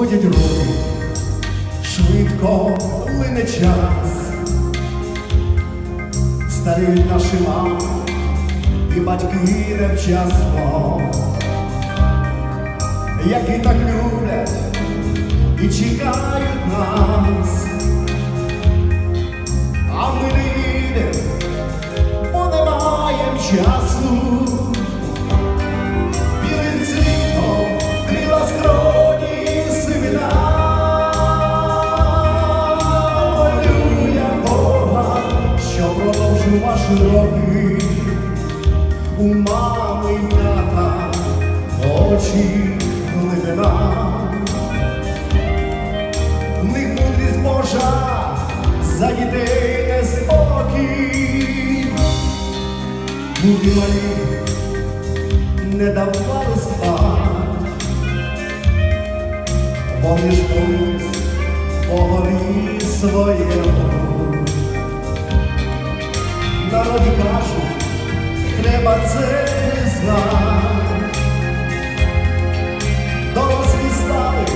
проходять роки, швидко лине час, старіють наші мами і батьки невчасно, які так люблять і чекають нас, а ми не їдемо, бо не маємо часу. Роки. У мами й тата очі глибина. В них мудрість Божа за дітей неспокій. Були малі не давали спать, вони ж колись по горі своєму. Народі кажуть, треба це знати. Дорослі стали,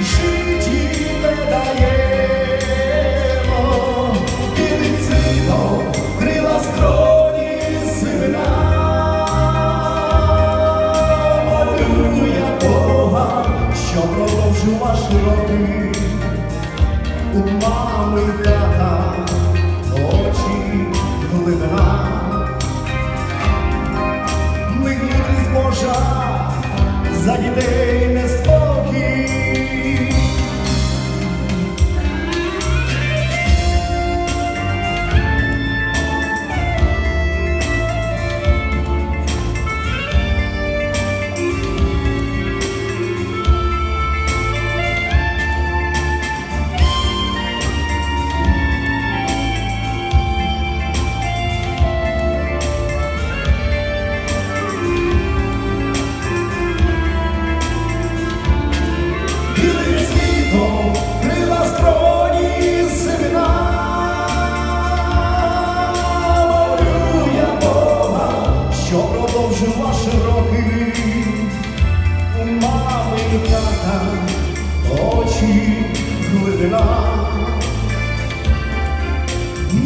житті не даємо, цвітом крила скроні сивина. Молю я Бога, що продовжу ваші роки. У мами за дітей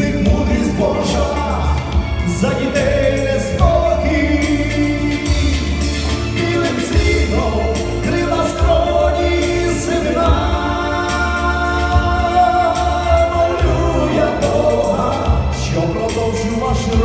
них мудрість Божа за дітей неспокій. Білим світом крила скроні сивина. Молю я що продовжу ваші